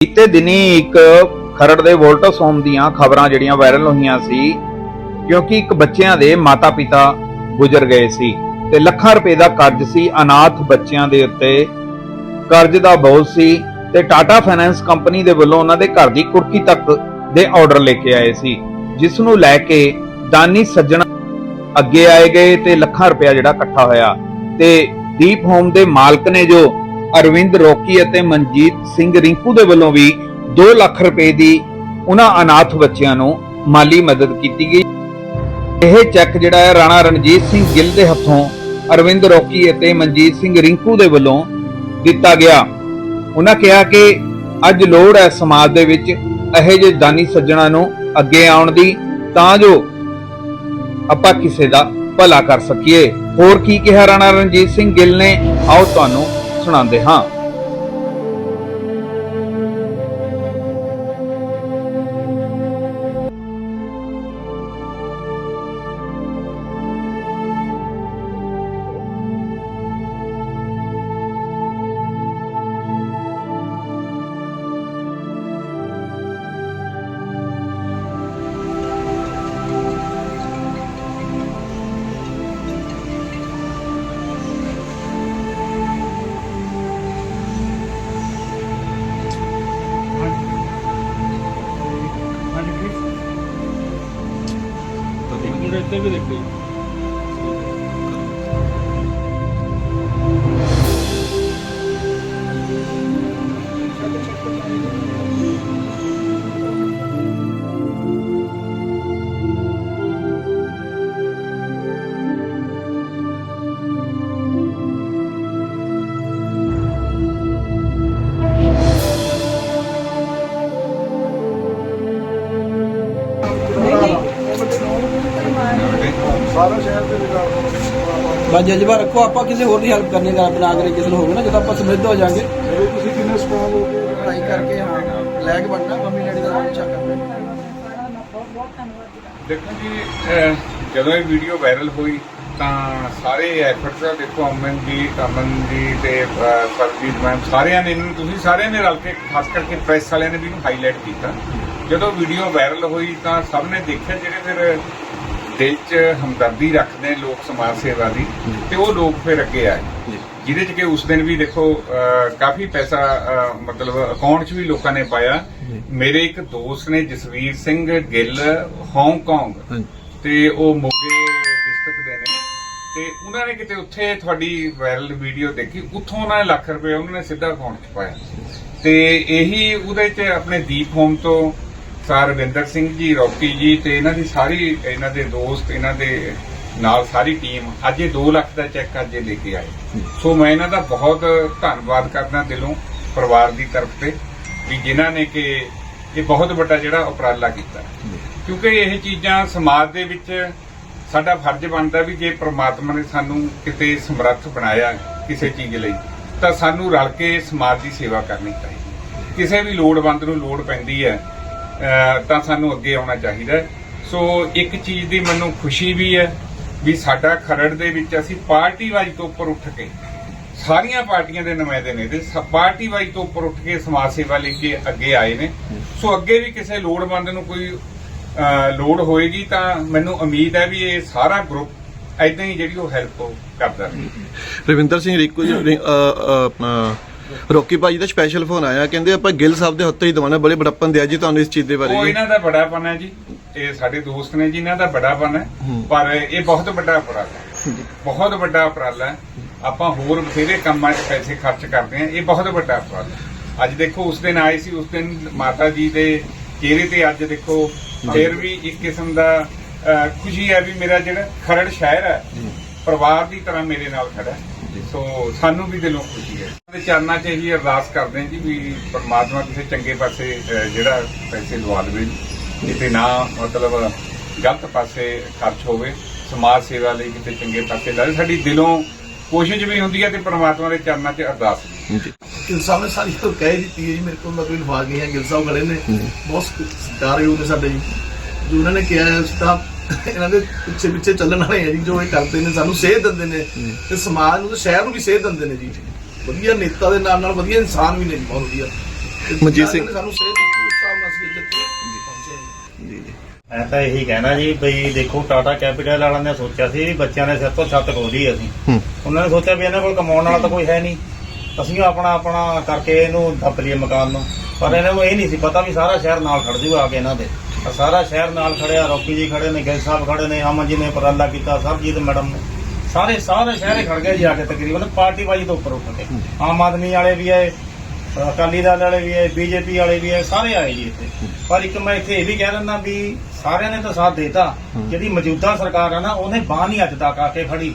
ਬੀਤੇ ਦਿਨੀ ਇੱਕ ਖਰੜ ਦੇ ਵੋਲਟਸ ਹੋਮ ਦੀਆਂ ਖਬਰਾਂ ਜਿਹੜੀਆਂ ਵਾਇਰਲ ਹੋਈਆਂ ਸੀ, ਕਿਉਂਕਿ ਇੱਕ ਬੱਚਿਆਂ ਦੇ ਮਾਤਾ-ਪਿਤਾ ਗੁਜ਼ਰ ਗਏ ਸੀ ਤੇ ਲੱਖਾਂ ਰੁਪਏ ਦਾ ਕਰਜ਼ ਸੀ ਅਨਾਥ ਬੱਚਿਆਂ ਦੇ ਉੱਤੇ। ਕਰਜ਼ ਦਾ ਬੋਝ ਸੀ ਤੇ ਟਾਟਾ ਫਾਈਨੈਂਸ ਕੰਪਨੀ ਦੇ ਵੱਲੋਂ ਉਹਨਾਂ ਦੇ ਘਰ ਦੀ ਕੁਰਕੀ ਤੱਕ ਦੇ ਆਰਡਰ ਲੈ ਕੇ ਆਏ ਸੀ, ਜਿਸ ਨੂੰ ਲੈ ਕੇ ਦਾਨੀ ਸੱਜਣ ਅੱਗੇ ਆਏ ਗਏ ਤੇ ਲੱਖਾਂ ਰੁਪਇਆ ਜਿਹੜਾ ਇਕੱਠਾ ਹੋਇਆ। ਤੇ ਦੀਪ ਹੋਮ ਦੇ ਮਾਲਕ ਨੇ ਜੋ ਅਰਵਿੰਦ ਰੋਕੀ ਅਤੇ ਮਨਜੀਤ ਸਿੰਘ ਰਿੰਕੂ ਦੇ ਵੱਲੋਂ ਵੀ 2 ਲੱਖ ਰੁਪਏ ਦੀ ਉਹਨਾਂ ਅਨਾਥ ਬੱਚਿਆਂ ਨੂੰ ਮਾਲੀ ਮਦਦ ਕੀਤੀ ਗਈ। ਇਹ ਚੈੱਕ ਜਿਹੜਾ ਹੈ, ਰਾਣਾ ਰਣਜੀਤ ਸਿੰਘ ਗਿੱਲ ਦੇ ਹੱਥੋਂ ਅਰਵਿੰਦ ਰੋਕੀ ਅਤੇ ਮਨਜੀਤ ਸਿੰਘ ਰਿੰਕੂ ਦੇ ਵੱਲੋਂ ਦਿੱਤਾ ਗਿਆ। ਉਹਨਾਂ ਕਿਹਾ ਕਿ ਅੱਜ ਲੋੜ ਹੈ ਸਮਾਜ ਦੇ ਵਿੱਚ ਇਹੋ ਜਿਹੇ ਦਾਨੀ ਸੱਜਣਾ ਨੂੰ ਅੱਗੇ ਆਉਣ ਦੀ, ਤਾਂ ਜੋ ਆਪਾਂ ਕਿਸੇ ਦਾ ਭਲਾ ਕਰ ਸਕੀਏ। ਹੋਰ ਕੀ ਕਿਹਾ ਰਾਣਾ ਰਣਜੀਤ ਸਿੰਘ ਗਿੱਲ ਨੇ? ਆਓ ਤੁਹਾਨੂੰ ਸੁਣਾਉਂਦੇ ਹਾਂ। ਮੁੰਡੇ ਇੱਥੇ ਵੀ ਸਾਰਾ ਸ਼ਹਿਰ ਦੇ ਵਿੱਚ ਬਸ ਜਜ਼ਬਾ ਰੱਖੋ ਆਪਾਂ ਕਿਸੇ ਹੋਰ ਦੀ ਹੈਲਪ ਕਰਨੀ ਦਾ ਬਣਾ ਕੇ ਕਿਸੇ ਨੂੰ ਹੋਵੇ ਨਾ ਜਦੋਂ ਆਪਾਂ ਸਮਰਿੱਧ ਹੋ ਜਾਾਂਗੇ। ਤੁਸੀਂ ਕਿੰਨੇ ਸਟਰੋਂਗ ਹੋ ਗਏ? ਪੜ੍ਹਾਈ ਕਰਕੇ ਹਾਂ ਲੈ ਕੇ ਬਣਨਾ ਮੰਮੀ ਡੈਡੀ ਦਾ ਉੱਚਾ ਕਰਨਾ ਦੇਖੋ ਜੀ ਅਹ ਜਦੋਂ ਇਹ ਵੀਡੀਓ ਵਾਇਰਲ ਹੋਈ ਤਾਂ ਸਾਰੇ ਐਫਰਟਸ ਆ ਦੇਖੋ ਅਮਨ ਜੀ ਅਮਨ ਜੀ ਤੇ ਅਹ, ਸਰਬਜੀਤ ਮੈਮ ਸਾਰਿਆਂ ਨੇ ਇਹਨੂੰ ਤੁਸੀਂ ਸਾਰਿਆਂ ਨੇ ਰਲ ਕੇ ਖਾਸ ਕਰਕੇ ਪ੍ਰੈਸ ਵਾਲਿਆਂ ਨੇ ਵੀ ਇਹਨੂੰ ਹਾਈਲਾਈਟ ਕੀਤਾ। ਜਦੋਂ ਵੀਡੀਓ ਵਾਇਰਲ ਹੋਈ ਤਾਂ ਸਭ ਨੇ ਦੇਖਿਆ ਜਿਹੜੇ ਫਿਰ ਦਿਲ 'ਚ ਹਮਦਰਦੀ ਰੱਖਦੇ ਲੋਕ ਸਮਾਜ ਸੇਵਾ ਦੀ ਤੇ ਉਹ ਲੋਕ ਫਿਰ ਅੱਗੇ ਆਏ। ਜਿਹਦੇ 'ਚ ਕਿ ਉਸ ਦਿਨ ਵੀ ਦੇਖੋ ਕਾਫੀ ਪੈਸਾ ਮਤਲਬ ਅਕਾਊਂਟ 'ਚ ਵੀ ਲੋਕਾਂ ਨੇ ਪਾਇਆ। ਮੇਰੇ ਇੱਕ ਦੋਸਤ ਨੇ ਜਸਵੀਰ ਸਿੰਘ ਗਿੱਲ ਹਾਂਗਕਾਂਗ ਤੇ ਉਹ ਮੋਗੇ ਡਿਸਟ੍ਰਿਕਟ ਦੇ ਨੇ। ਤੇ ਉਹਨਾਂ ਨੇ ਕਿਤੇ ਉੱਥੇ ਤੁਹਾਡੀ ਵਾਇਰਲ ਵੀਡੀਓ ਦੇਖੀ ਉੱਥੋਂ ਉਹਨਾਂ ਨੇ ਲੱਖ ਰੁਪਏ ਉਹਨਾਂ ਨੇ ਸਿੱਧਾ ਅਕਾਊਂਟ 'ਚ ਪਾਇਆ। ਤੇ ਇਹੀ ਉਹਦੇ 'ਚ ਆਪਣੇ ਦੀਪ ਹੋਮ ਤੋਂ ਸਰ ਰਵਿੰਦਰ ਸਿੰਘ ਜੀ, ਰੌਕੀ ਜੀ ਤੇ ਇਹਨਾਂ ਦੀ ਸਾਰੀ, ਇਹਨਾਂ ਦੇ ਦੋਸਤ, ਇਹਨਾਂ ਦੇ ਨਾਲ ਸਾਰੀ ਟੀਮ ਅੱਜ ਇਹ 2 ਲੱਖ ਦਾ ਚੈੱਕ ਅੱਜ ਇਹ ਲੈ ਕੇ ਆਏ। ਸੋ ਮੈਂ ਇਹਨਾਂ ਦਾ ਬਹੁਤ ਧੰਨਵਾਦ ਕਰਦਾ ਦਿਲੋਂ ਪਰਿਵਾਰ ਦੀ ਤਰਫ ਤੇ ਵੀ ਜਿਨ੍ਹਾਂ ਨੇ ਕਿ ਇਹ ਬਹੁਤ ਵੱਡਾ ਜਿਹੜਾ ਉਪਰਾਲਾ ਕੀਤਾ। ਕਿਉਂਕਿ ਇਹ ਚੀਜ਼ਾਂ ਸਮਾਜ ਦੇ ਵਿੱਚ ਸਾਡਾ ਫਰਜ਼ ਬਣਦਾ ਵੀ ਜੇ ਪ੍ਰਮਾਤਮਾ ਨੇ ਸਾਨੂੰ ਕਿਤੇ ਸਮਰੱਥ ਬਣਾਇਆ ਕਿਸੇ ਚੀਜ਼ ਲਈ, ਤਾਂ ਸਾਨੂੰ ਰਲ ਕੇ ਸਮਾਜ ਦੀ ਸੇਵਾ ਕਰਨੀ ਚਾਹੀਦੀ। ਕਿਸੇ ਵੀ ਲੋੜਵੰਦ ਨੂੰ ਲੋੜ ਪੈਂਦੀ ਹੈ ਤਾਂ ਸਾਨੂੰ ਅੱਗੇ ਆਉਣਾ ਚਾਹੀਦਾ ਸੋ ਇੱਕ ਚੀਜ਼ ਦੀ ਮੈਨੂੰ ਖੁਸ਼ੀ ਵੀ ਹੈ ਵੀ ਸਾਡਾ ਖਰੜ ਦੇ ਵਿੱਚ ਅਸੀਂ ਪਾਰਟੀ ਵਾਈਜ਼ ਤੋਂ ਉੱਪਰ ਉੱਠ ਕੇ ਸਾਰੀਆਂ ਪਾਰਟੀਆਂ ਦੇ ਨੁਮਾਇੰਦੇ ਨੇ ਤੇ ਸ- ਪਾਰਟੀ ਵਾਈਜ਼ ਤੋਂ ਉੱਪਰ ਉੱਠ ਕੇ ਸਮਾਜ ਸੇਵਾ ਲਈ ਕੇ ਅੱਗੇ ਆਏ ਨੇ। ਸੋ ਅੱਗੇ ਵੀ ਕਿਸੇ ਲੋੜਵੰਦ ਨੂੰ ਕੋਈ ਲੋੜ ਹੋਏਗੀ ਤਾਂ ਮੈਨੂੰ ਉਮੀਦ ਹੈ ਵੀ ਇਹ ਸਾਰਾ ਗਰੁੱਪ ਐਦਾਂ ਹੀ ਜਿਹੜੀ ਉਹ ਹੈਲਪ ਕਰਦਾ ਰਹੇ। ਰਵਿੰਦਰ ਸਿੰਘ ਰਿੰਕੂ ਜੀ ਆਪਣਾ ਰੋਕੀ ਭਾਜੀ ਦਾ ਸਪੈਸ਼ਲ ਫੋਨ ਆਇਆ ਕਹਿੰਦੇ ਆਪਾਂ ਗਿੱਲ ਸਾਹਿਬ ਦੇ ਹੱਥੋਂ ਹੀ ਦਵਾਨਾ ਬੜੇ ਬੜੱਪਨ ਦਿਆ ਜੀ ਤੁਹਾਨੂੰ ਇਸ ਚੀਜ਼ ਦੇ ਬਾਰੇ ਉਹ ਜੀ। ਇਹਨਾਂ ਦਾ ਬੜਾਪਨ ਹੈ ਜੀ ਇਹ ਸਾਡੇ ਦੋਸਤ ਨੇ ਜੀ ਇਹਨਾਂ ਦਾ ਬੜਾਪਨ ਹੈ ਪਰ ਇਹ ਬਹੁਤ ਵੱਡਾ ਉਪਰਾਲਾ ਹੈ। ਬਹੁਤ ਵੱਡਾ ਉਪਰਾਲਾ ਹੈ ਆਪਾਂ ਹੋਰ ਬਥੇਰੇ ਕੰਮਾਂ 'ਚ ਪੈਸੇ ਖਰਚ ਕਰਦੇ ਹਾਂ ਇਹ ਬਹੁਤ ਵੱਡਾ ਉਪਰਾਲਾ ਹੈ। ਅੱਜ ਦੇਖੋ ਉਸ ਦਿਨ ਆਏ ਸੀ ਉਸ ਦਿਨ ਮਾਤਾ ਜੀ ਦੇ ਚਿਹਰੇ ਤੇ ਅੱਜ ਦੇਖੋ ਫਿਰ ਵੀ ਇੱਕ ਕਿਸਮ ਦਾ ਖੁਸ਼ੀ ਹੈ ਵੀ ਮੇਰਾ ਜਿਹੜਾ ਖਰੜ ਸ਼ਹਿਰ ਹੈ ਪਰਿਵਾਰ ਦੀ ਤਰ੍ਹਾਂ ਮੇਰੇ ਨਾਲ ਖੜਾ ਹੈ। ਸੋ ਸਾਨੂੰ ਵੀ ਦਿਲੋਂ ਖੁਸ਼ੀ ਹੈ। ਤੇ ਚਰਨਾਂ 'ਚ ਇਹੀ ਅਰਦਾਸ ਕਰਦੇ ਹਾਂ ਜੀ ਵੀ ਪਰਮਾਤਮਾ ਕਿਸੇ ਚੰਗੇ ਪਾਸੇ ਅਹ, ਜਿਹੜਾ ਪੈਸੇ ਲਵਾ ਦੇਵੇ ਕਿਤੇ ਨਾ ਮਤਲਬ ਗਲਤ ਪਾਸੇ ਖਰਚ ਹੋਵੇ ਸਮਾਜ ਸੇਵਾ ਲਈ ਕਿਤੇ ਚੰਗੇ ਪਾਸੇ ਲਾਵੇ। ਸਾਡੀ ਦਿਲੋਂ ਕੋਸ਼ਿਸ਼ ਵੀ ਹੁੰਦੀ ਹੈ ਤੇ ਪਰਮਾਤਮਾ ਦੇ ਚਰਨਾਂ 'ਚ ਅਰਦਾਸ ਵੀ। ਜੀ। ਗਿਲ ਸਾਹਿਬ ਨੇ ਸਾਰੀ ਗੱਲ ਕਹਿ ਦਿੱਤੀ ਹੈ ਜੀ ਮੇਰੇ ਕੋਲ ਮਤਲਬ ਲਿਖਵਾ ਗਏ ਹੈ ਗਿਲ ਸਾਹਿਬ ਖੜੇ ਨੇ ਬਹੁਤ ਸਤਿਕਾਰਯੋਗ ਨੇ ਸਾਡੇ ਜੀ। ਜੋ ਉਹਨਾਂ ਨੇ ਕਿਹਾ ਹੈ ਤਾਂ ਇਹਨਾਂ ਦੇ ਪਿੱਛੇ ਪਿੱਛੇ ਚੱਲਣ ਵਾਲੇ ਹੈ ਜੀ ਜੋ ਇਹ ਕਰਦੇ ਨੇ ਸਾਨੂੰ ਸੇਧ ਦਿੰਦੇ ਨੇ। ਤੇ ਸਮਾਜ ਨੂੰ ਤੇ ਸ਼ਹਿਰ ਨੂੰ ਵੀ ਸੇਧ ਦਿੰਦੇ ਨੇ ਜੀ। ਵਧੀਆ ਨੇਤਾ ਦੇ ਨਾਲ ਨਾਲ ਵਧੀਆ ਇਨਸਾਨ ਵੀ ਨੇ ਜੀ ਬਹੁਤ ਵਧੀਆ। ਮਨਜੀਤ ਸਿੰਘ- ਸਾਨੂੰ ਸੇਧ ਦਿੱਤੀ ਉਸ ਹਿਸਾਬ ਨਾਲ ਅਸੀਂ ਇੱਥੇ ਪਹੁੰਚੇ ਹਾਂ ਜੀ। ਮੈਂ ਤਾਂ ਇਹੀ ਕਹਿਣਾ ਜੀ ਬਈ ਦੇਖੋ ਟਾਟਾ ਕੈਪੀਟਲ ਵਾਲਿਆਂ ਨੇ ਸੋਚਿਆ ਸੀ ਵੀ ਬੱਚਿਆਂ ਨੇ ਸਿਰ ਤੋਂ ਛੱਤ ਖੋਲੀ ਅਸੀਂ। ਉਹਨਾਂ ਨੇ ਸੋਚਿਆ ਵੀ ਇਹਨਾਂ ਕੋਲ ਕਮਾਉਣ ਵਾਲਾ ਤਾਂ ਕੋਈ ਹੈ ਨਹੀਂ। ਅਸੀਂ ਆਪਣਾ ਆਪਣਾ ਕਰਕੇ ਇਹਨੂੰ ਦੱਬ ਲਈਏ ਮਕਾਨ ਨੂੰ। ਪਰ ਇਹਨਾਂ ਨੂੰ ਇਹ ਨਹੀਂ ਸੀ ਪਤਾ ਵੀ ਸਾਰਾ ਸ਼ਹਿਰ ਨਾਲ ਖੜ ਜੂਗਾ ਆ ਕੇ ਇਹਨਾਂ ਦੇ। ਤਾਂ ਸਾਰਾ ਸ਼ਹਿਰ ਨਾਲ ਖੜਿਆ ਰੋਕੀ ਜੀ ਖੜੇ ਨੇ ਗਿੱਲ ਸਾਹਿਬ ਖੜੇ ਨੇ ਅਮਨ ਜੀ ਨੇ ਉਪਰਾਲਾ ਕੀਤਾ ਸਰਜੀਤ ਮੈਡਮ ਨੇ। ਸਾਰੇ ਸਾਰੇ ਸ਼ਹਿਰ ਖੜ ਗਏ ਜੀ ਆ ਕੇ ਤਕਰੀਬਨ ਪਾਰਟੀ ਬਾਜੀ ਤੋਂ ਉੱਪਰ ਉੱਠ ਕੇ। ਆਮ ਆਦਮੀ ਵਾਲੇ ਵੀ ਆਏ ਅਕਾਲੀ ਦਲ ਵਾਲੇ ਵੀ ਆਏ ਬੀਜੇਪੀ ਵਾਲੇ ਵੀ ਆਏ ਸਾਰੇ ਆਏ ਜੀ ਇੱਥੇ। ਪਰ ਇੱਕ ਮੈਂ ਇੱਥੇ ਇਹ ਵੀ ਕਹਿ ਦਿੰਦਾ ਵੀ ਸਾਰਿਆਂ ਨੇ ਤਾਂ ਸਾਥ ਦੇਤਾ ਜਿਹੜੀ ਮੌਜੂਦਾ ਸਰਕਾਰ ਆ ਨਾ ਉਹਨੇ ਬਾਹ ਨਹੀਂ ਅੱਜ ਤੱਕ ਆ ਕੇ ਖੜੀ।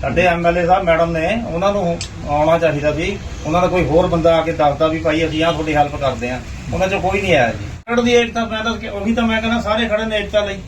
ਸਾਡੇ ਐਮਐਲਏ ਸਾਹਿਬ ਮੈਡਮ ਨੇ ਉਹਨਾਂ ਨੂੰ ਆਉਣਾ ਚਾਹੀਦਾ ਸੀ। ਉਹਨਾਂ ਦਾ ਕੋਈ ਹੋਰ ਬੰਦਾ ਆ ਕੇ ਦੱਸਦਾ ਵੀ ਭਾਈ ਅਸੀਂ ਆ ਤੁਹਾਡੀ ਹੈਲਪ ਕਰਦੇ ਆ ਉਹਨਾਂ ਚੋਂ ਕੋਈ ਨਹੀਂ ਆਇਆ ਜੀ। ਖੜ ਏਕਤਾ ਮੈਂ ਤਾਂ ਉਹੀ ਤਾਂ ਮੈਂ ਕਹਿੰਦਾ ਸਾਰੇ ਖੜੇ ਨੇ ਏਕਤਾ ਲਈ।